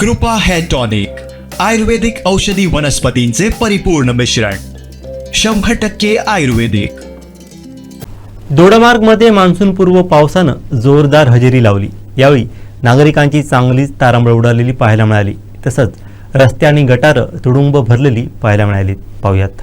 कृपा hair tonic आयुर्वेदिक औषधी वनस्पतींचे परिपूर्ण मिश्रण शंभर टक्के आयुर्वेदिक. दोडामार्गमध्ये मान्सूनपूर्व पावसानं जोरदार हजेरी लावली. यावेळी नागरिकांची चांगलीच तारांबळ उडालेली पाहायला मिळाली. तसंच रस्ते आणि गटारं तुडुंब भरलेली पाहायला मिळाली पाहूयात.